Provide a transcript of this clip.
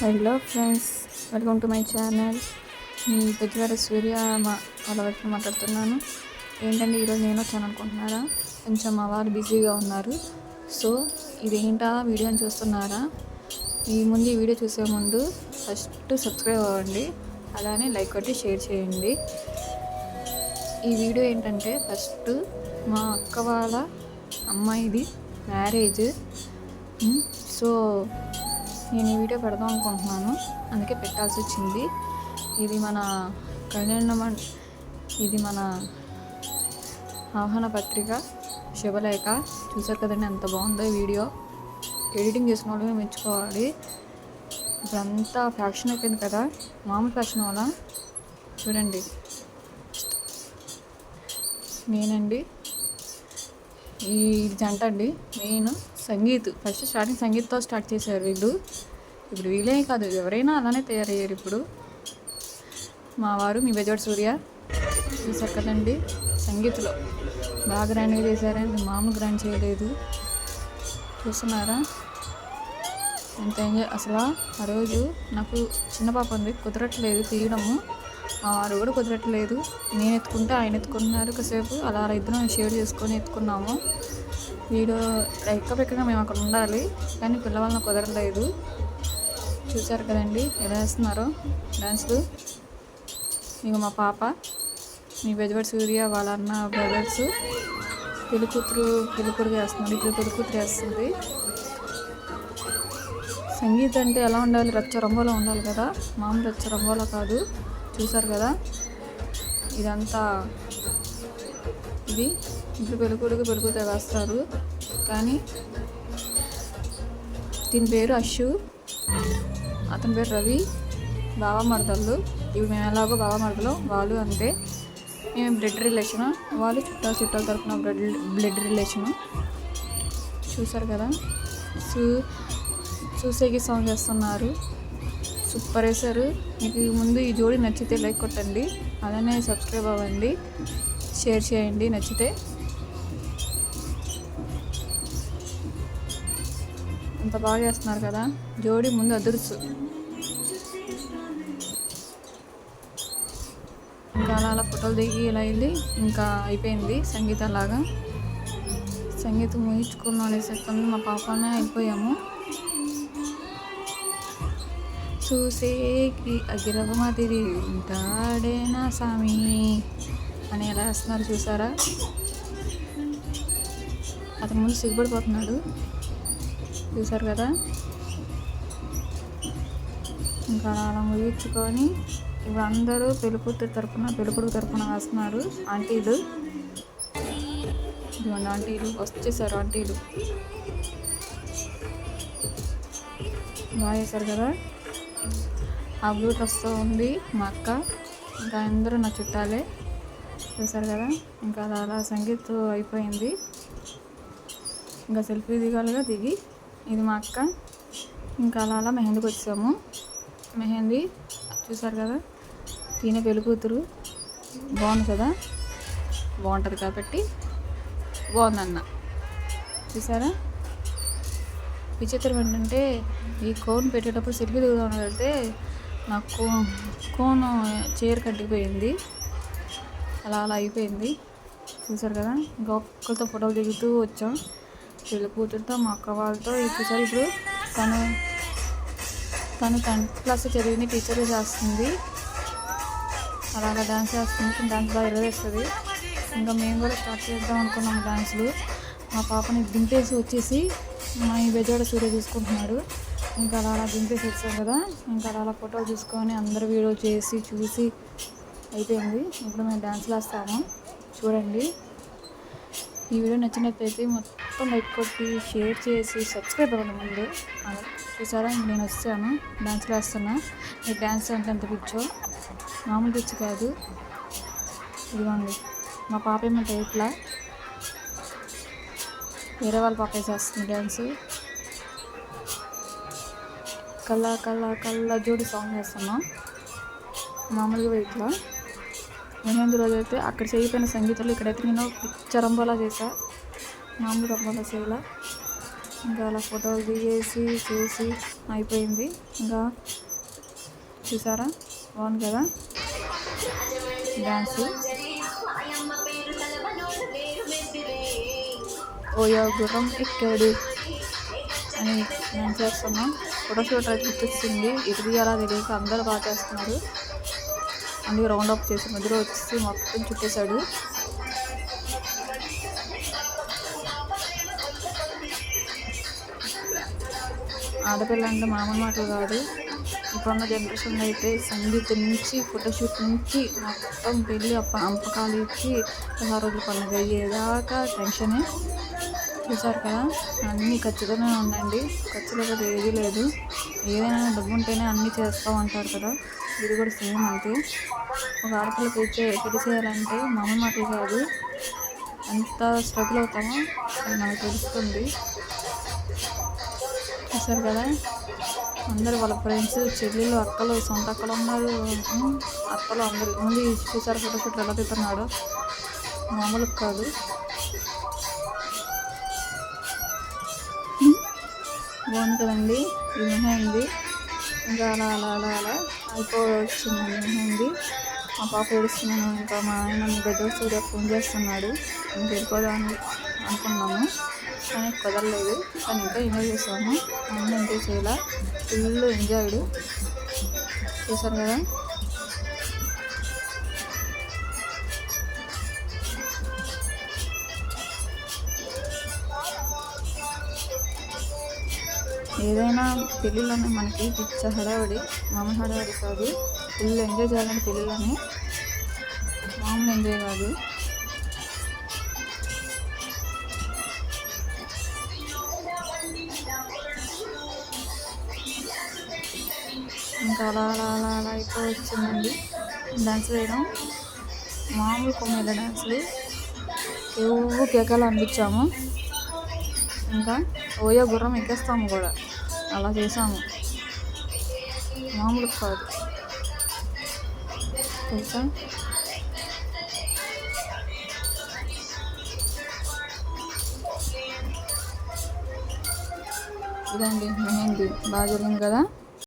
Hello friends welcome to my channel. మీ పెద్దవారి సూర్య మా వాళ్ళ వైపు మాట్లాడుతున్నాను. ఏంటంటే ఈరోజు నేను వచ్చాను అనుకుంటున్నారా? కొంచెం మా వారు బిజీగా ఉన్నారు. సో ఇదేంటా వీడియోని చూస్తున్నారా? ఈ ముందు ఈ వీడియో చూసే ముందు ఫస్ట్ సబ్స్క్రైబ్ అవ్వండి. అలానే లైక్ కొట్టి షేర్ చేయండి. ఈ వీడియో ఏంటంటే ఫస్ట్ మా అక్క వాళ్ళ అమ్మాయిది మ్యారేజ్. సో నేను ఈ వీడియో పెడదాం అనుకుంటున్నాను. అందుకే పెట్టాల్సి వచ్చింది. ఇది మన కళ్యాణ ఇది మన ఆహ్వాన పత్రిక శుభలేఖ. చూసారు కదండి ఎంత బాగుందో ఈ వీడియో. ఎడిటింగ్ చేసిన వాళ్ళు మెచ్చుకోవాలి. ఇప్పుడంతా ఫ్యాషన్ అయిపోయింది కదా. మామూలు ఫ్యాషన్ వల్ల చూడండి. నేనండి. ఈ జంట అండి. మెయిన్ సంగీత్. ఫస్ట్ స్టార్టింగ్ సంగీత్తో స్టార్ట్ చేశారు వీళ్ళు. ఇప్పుడు వీళ్ళే కాదు ఎవరైనా అలానే తయారయ్యారు ఇప్పుడు. మా వారు మీ బెజోడ్ సూర్య చూసారు కదండి సంగీత్లో బాగా గ్రాండ్గా చేశారండి మామూలు గ్రాండ్ చేయలేదు. చూస్తున్నారా? ఎంత ఎంజాయ్. అసలు ఆ రోజు నాకు చిన్న పాప ఉంది. కుదరట్లేదు తీయడము. ఆరు కూడా కుదరట్లేదు. నేను ఎత్తుకుంటే ఆయన ఎత్తుకుంటున్నారు కాసేపు. అలా ఇద్దరం షేర్ చేసుకొని ఎత్తుకున్నాము. వీడు ఎక్కబెక్కగా మేము అక్కడ ఉండాలి. కానీ పిల్లవాళ్ళని కుదరలేదు చూశారు కదండి ఎలా వేస్తున్నారో డాన్స్లు ఇక మా పాప. మీ బెజవాడ సూర్య వాళ్ళ అన్న బ్రదర్స్ పెళ్ళి కూతురు పెళ్ళి కొడుకు చేస్తుంది ఇప్పుడు పెళ్ళి కూతురు వేస్తుంది సంగీతం అంటే ఎలా ఉండాలి? రచ్చ రంబోలో ఉండాలి కదా. మామూలు రచ్చ రంబోలో కాదు. చూసారు కదా? ఇదంతా ఇది. ఇప్పుడు పెళ్ళికొడుకు పెళ్ళికూతురు వేస్తారు. కానీ దీని పేరు అషు అతని పేరు రవి. బావ మరదళ్ళు ఇవి మేము ఎలాగో బావ మరదలు వాళ్ళు అంతే. మేము బ్లడ్ రిలేషను వాళ్ళు చుట్టాలు చుట్టాల తరఫున బ్లడ్ బ్లడ్ రిలేషను చూసారు కదా? చూ చూసేకి సాంగ్ చేస్తున్నారు. సూపర్ వేశారు మీకు ముందు ఈ జోడి నచ్చితే లైక్ కొట్టండి. అలానే సబ్స్క్రైబ్ అవ్వండి. షేర్ చేయండి నచ్చితే. అంత బాగా చేస్తున్నారు కదా. జోడి ముందు అదురుసు. ఇంకా అలా అలా ఫోటోలు దిగి ఇలా వెళ్ళి ఇంకా అయిపోయింది సంగీతం లాగా. సంగీతం ముగించుకున్నాం అనేసి మా పాపనే అయిపోయాము చూసేకి అగిరవమతిరి ఉంటాడేనా స్వామి అని ఎలా వేస్తున్నారు చూసారా? అతను ముందు సిగ్గుపడిపోతున్నాడు. చూసారు కదా? ఇంకా అలా ముగించుకొని ఇప్పుడు అందరూ పెళ్ళికూతురు తరపున పెళ్ళికొడుకు తరపున వేస్తున్నారు ఆంటీలు. ఇదిగోండి ఆంటీలు వచ్చేసారు ఆంటీలు. బాగా చేశారు కదా? ఆ బ్లూ డ్రెస్తో ఉంది మా అక్క. ఇంకా అందరూ నా చుట్టాలే. చూసారు కదా? ఇంకా అలా అలా సంగీత్ అయిపోయింది. ఇంకా సెల్ఫీ దిగాలిగా దిగి. ఇది మా అక్క. ఇంకా అలా అలా మెహందీకి వచ్చాము. మెహందీ చూసారు కదా? తినే పెళ్ళికూతురు. బాగుంది కదా? బాగుంటుంది కాబట్టి బాగుందన్న. చూసారా? విచిత్రం ఏంటంటే ఈ కోన్ పెట్టేటప్పుడు సెల్ఫీ దిగుదామని వెళ్తే నాకు కోను చీర కట్టిపోయింది. అలా అలా అయిపోయింది. చూసారు కదా? ఇంకా ఒక్కరితో ఫోటోలు దిగుతూ వచ్చాం. వీళ్ళ కూతురుతో మా అక్క వాళ్ళతో. చూసారు ఇప్పుడు తను తను టెన్త్ క్లాస్ చదివింది టీచర్ చేస్తుంది. అలాగా డ్యాన్స్ చేస్తుంది. డ్యాన్స్ బాగా ఎరవేస్తుంది ఇంకా మేము కూడా స్టార్ట్ చేద్దాం అనుకున్నాం డ్యాన్స్లు మా పాపని దింపేసి వచ్చేసి మా ఈ బెజవాడ సూర్య తీసుకుంటున్నాడు ఇంకా అలా అలా దింపేసి వచ్చాం కదా. ఇంకా అలా అలా ఫోటోలు తీసుకొని అందరు వీడియో చేసి చూసి అయిపోయింది. ఇప్పుడు మేము డ్యాన్స్ వేస్తాము చూడండి. ఈ వీడియో నచ్చినట్లయితే మొత్తం లైక్ కొట్టి షేర్ చేసి సబ్స్క్రైబ్ అవ్వండి ముందు. చూసారా? ఇంక నేను వచ్చాను. డ్యాన్స్ వేస్తున్నా ఈ డ్యాన్స్ అంటే ఎంత పిచ్చో? మామూలు పిచ్చి కాదు. ఇదిగోండి. మా పాప ఏమంటే ఇట్లా. వేరే వాళ్ళ పాప వేసేస్తుంది డ్యాన్స్ కల్లా కల్లా కల్లా జోడి సాంగ్ వేస్తున్నాం. మామూలుగా ఇట్లా ఎనిమిది రోజు అయితే? అక్కడ చేయకపోయిన సంగీతంలో ఇక్కడైతే నేను పిచ్చ రంబోలా చేసా మామూలు రంబోలా చేయలా? ఇంకా అలా ఫోటోలు దిగేసి చేసి అయిపోయింది. ఇంకా చూసారా? బాగుంది కదా? డ్యాన్స్ ఓయో గుర్రం ఎక్కాడు అని నేను చేస్తున్నాం. ఫోటోషూట్ అయితే గుర్తొచ్చింది ఇది తీయాలా తెలియక అందరూ బాగా చేస్తున్నారు అందుకే రౌండ్ అప్ చేసి మధ్యలో వచ్చేసి మొత్తం చుట్టేశాడు. ఆడపిల్ల అంటే మామూలు మాటలు కాదు. ఇప్పుడున్న జనరేషన్ అయితే సంగీతం నుంచి ఫోటోషూట్ నుంచి మొత్తం పెళ్ళి అప్ప అంపకాలు ఇచ్చి పదహారు రోజులు పండుగ అయ్యేదాకా టెన్షనే చూసారు కదా? అన్నీ ఖచ్చితంగా ఉండండి ఖర్చు లేకపోతే ఏదీ లేదు. ఏదైనా డబ్బు ఉంటేనే అన్నీ చేస్తాం కదా. ఇది కూడా సేమ్ అంతే. ఒక ఆడపిల్లకి వచ్చే ఎక్కడ చేయాలంటే మామూలు మాటలు కాదు ఎంత స్ట్రగుల్ అవుతామో అది మనకు తెలుస్తుంది. చూసారు కదా? అందరు వాళ్ళ ఫ్రెండ్స్ చెల్లెలు అక్కలు సొంత అక్కలు ఉన్నారు. అక్కలు అందరు. ముందు చూసారు ఫోటోషూట్ ఎలా తిప్పుతున్నాడు మామూలు కాదు. బాగుంది కదండి ఈ మెహందీ ఇంకా అలా అలా అలా అలా అయిపోవచ్చిందండి మెహందీ మా పాప ఏడుస్తున్నాను ఇంకా మా ఆయన గజ సూర్య ఫోన్ చేస్తున్నాడు. మేము వెళ్ళిపోదామని అనుకున్నాము కానీ కుదరలేదు. కానీ ఇంకా ఎంజాయ్ చేసాము. అన్నీ ఎంజాయ్ చేయాల. Full enjoyed. చేశారు కదా? ఏదైనా పెళ్ళిళ్ళని మనకి పిచ్చ హడావిడి మామూలు హడావిడి కాదు. ఫుల్ ఎంజాయ్ చేయాలని పెళ్ళిళ్ళని మామూలు ఎంజాయ్ కాదు. ఇంకా అలా అలా అలా అలా ఎక్కువ వచ్చిందండి. డ్యాన్స్ వేయడం. మామూలు కొమ్మల డ్యాన్సులు ఏవో కేకలు అనిపించాము. ఇంకా ఓయో గుర్రం ఎక్కేస్తాము కూడా. అలా చేసాము. మామూలు కాదు. తెలుసా? ఇదండి మెహందీ. బాగా జరిగింది కదా?